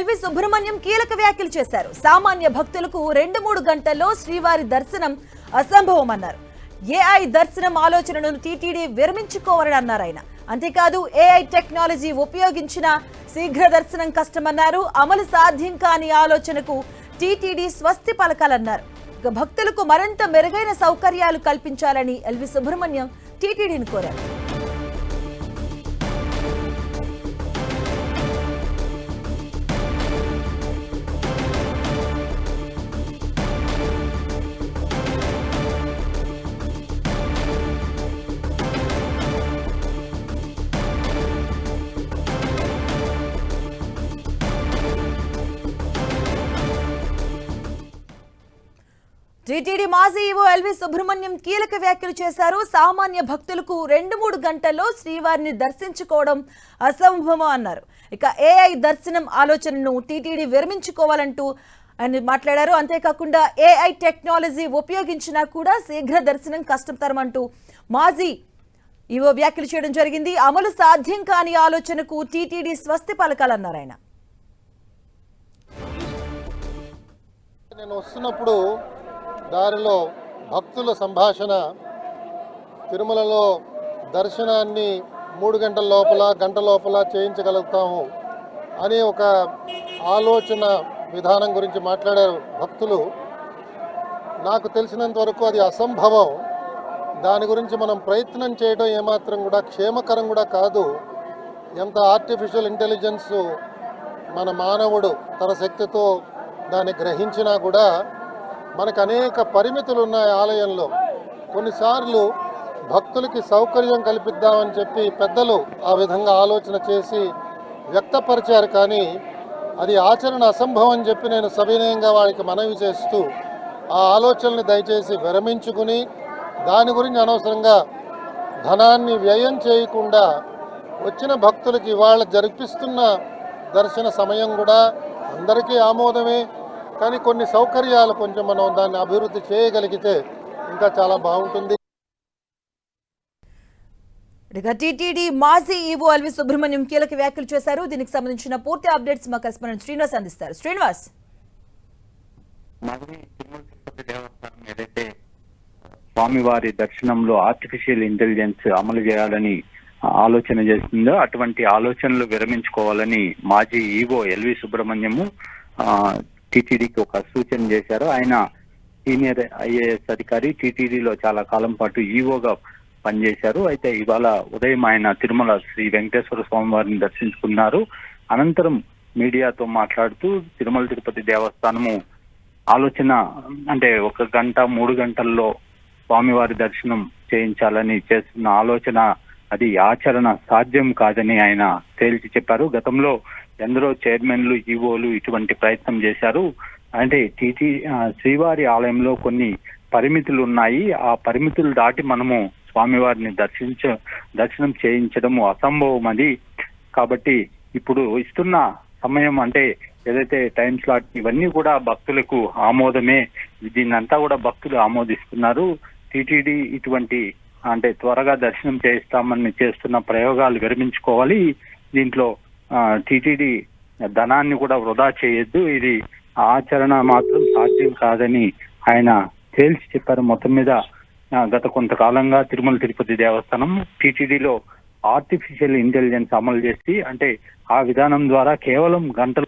LV Subrahmanyam కీలక వ్యాఖ్యలు చేశారు. సామాన్య భక్తులకు రెండు మూడు గంటల్లో శ్రీవారి దర్శనం అసంభవం అన్నారు ఏఐ దర్శనం ఆలోచనను టీటీడీ విరమించుకోవాలని అన్నారు ఆయన. అంతేకాదు ఏఐ టెక్నాలజీ ఉపయోగించిన శీఘ్ర దర్శనం కష్టమన్నారు. అమలు సాధ్యం కాని ఆలోచనకు టీటీడీ స్వస్తి పలకాలన్నారు. ఇక భక్తులకు మరింత మెరుగైన సౌకర్యాలు కల్పించాలని ఎల్వి సుబ్రహ్మణ్యం టీటీడీని కోరారు. టీటీడీ మాజీ ఈవో ఎల్వి సుబ్రహ్మణ్యం కీలక వ్యాఖ్యలు చేశారు. సామాన్య భక్తులకు రెండు మూడు గంటల్లో శ్రీవారిని దర్శించుకోవడం అసంభవం అన్నారు. ఇక ఏఐ దర్శనం ఆలోచనను టీటీడీ విరమించుకోవాలంటూ ఆయన మాట్లాడారు. అంతేకాకుండా ఏఐ టెక్నాలజీ ఉపయోగించినా కూడా శీఘ్ర దర్శనం కష్టతరమంటూ మాజీ ఈవో వ్యాఖ్యలు చేయడం జరిగింది. అమలు సాధ్యం కాని ఆలోచనకు టీటీడీ స్వస్తి పలకాలన్నారు ఆయన. నేను వస్తున్నప్పుడు దారిలో భక్తుల సంభాషణ తిరుమలలో దర్శనాన్ని మూడు గంటల లోపల గంట లోపల చేయించగలుగుతాము అనే ఒక ఆలోచన విధానం గురించి మాట్లాడారు భక్తులు. నాకు తెలిసినంత వరకు అది అసంభవం. దాని గురించి మనం ప్రయత్నం చేయడం ఏమాత్రం కూడా క్షేమకరం కూడా కాదు. ఎంత ఆర్టిఫిషియల్ ఇంటెలిజెన్స్ మన మానవుడు తన శక్తితో దాన్ని గ్రహించినా కూడా మనకు అనేక పరిమితులు ఉన్నాయి ఆలయంలో. కొన్నిసార్లు భక్తులకి సౌకర్యం కల్పిద్దామని చెప్పి పెద్దలు ఆ విధంగా ఆలోచన చేసి వ్యక్తపరిచారు కానీ అది ఆచరణ అసంభవం అని చెప్పి నేను సవినయంగా వారికి మనవి చేస్తూ ఆ ఆలోచనని దయచేసి విరమించుకుని దాని గురించి అనవసరంగా ధనాన్ని వ్యయం చేయకుండా వచ్చిన భక్తులకి ఇవాళ జరిపిస్తున్న దర్శన సమయం కూడా అందరికీ ఆమోదమే. కానీ కొన్ని సౌకర్యాలు కొంచెం మనం దాన్ని అభివృద్ధి చేయగలిగితే ఇంకా చాలా బాగుంటుంది. టీటీడీ మాజీ ఈవో ఎల్వి సుబ్రహ్మణ్యం కీలక వ్యాఖ్యలు చేశారు. దీనికి సంబంధించిన పూర్తి అప్డేట్స్ మా కరెస్పాండెంట్ శ్రీనివాస్ అందిస్తారు. శ్రీనివాస్. దేవస్థానం ఏదైతే స్వామివారి దర్శనంలో ఆర్టిఫిషియల్ ఇంటెలిజెన్స్ అమలు చేయాలని ఆలోచన చేస్తుందో అటువంటి ఆలోచనలు విరమించుకోవాలని మాజీ ఈవో ఎల్వి సుబ్రహ్మణ్యము టీటీడీకి ఒక సూచన చేశారు. ఆయన సీనియర్ ఐఏఎస్ అధికారి టీటీడీలో చాలా కాలం పాటు ఈవోగా పనిచేశారు. అయితే ఇవాళ ఉదయం ఆయన తిరుమల శ్రీ వెంకటేశ్వర స్వామి వారిని దర్శించుకున్నారు. అనంతరం మీడియాతో మాట్లాడుతూ తిరుమల తిరుపతి దేవస్థానము ఆలోచన అంటే ఒక గంట మూడు గంటల్లో స్వామివారి దర్శనం చేయించాలని చేస్తున్న ఆలోచన అది ఆచరణ సాధ్యం కాదని ఆయన తేల్చి చెప్పారు. గతంలో ఎందరో చైర్మన్లు ఈవోలు ఇటువంటి ప్రయత్నం చేశారు. అంటే టీటీ ఆ, శ్రీవారి ఆలయంలో కొన్ని పరిమితులు ఉన్నాయి. ఆ పరిమితులు దాటి మనము స్వామివారిని దర్శించ దర్శనం చేయించడము అసంభవం అది. కాబట్టి ఇప్పుడు ఇస్తున్న సమయం అంటే ఏదైతే టైం స్లాట్ ఇవన్నీ కూడా భక్తులకు ఆమోదమే. దీన్నంతా కూడా భక్తులు ఆమోదిస్తున్నారు. టీటీడీ ఇటువంటి అంటే త్వరగా దర్శనం చేయిస్తామని చేస్తున్న ప్రయోగాలు విరమించుకోవాలి. దీంట్లో టీటీడీ ధనాన్ని కూడా వృధా చేయొద్దు. ఇది ఆచరణ మాత్రం సాధ్యం కాదని ఆయన తేల్చి చెప్పారు. మొత్తం మీద గత కొంతకాలంగా తిరుమల తిరుపతి దేవస్థానం టీటీడీలో ఆర్టిఫిషియల్ ఇంటెలిజెన్స్ అమలు చేసి అంటే ఆ విధానం ద్వారా కేవలం గంటలు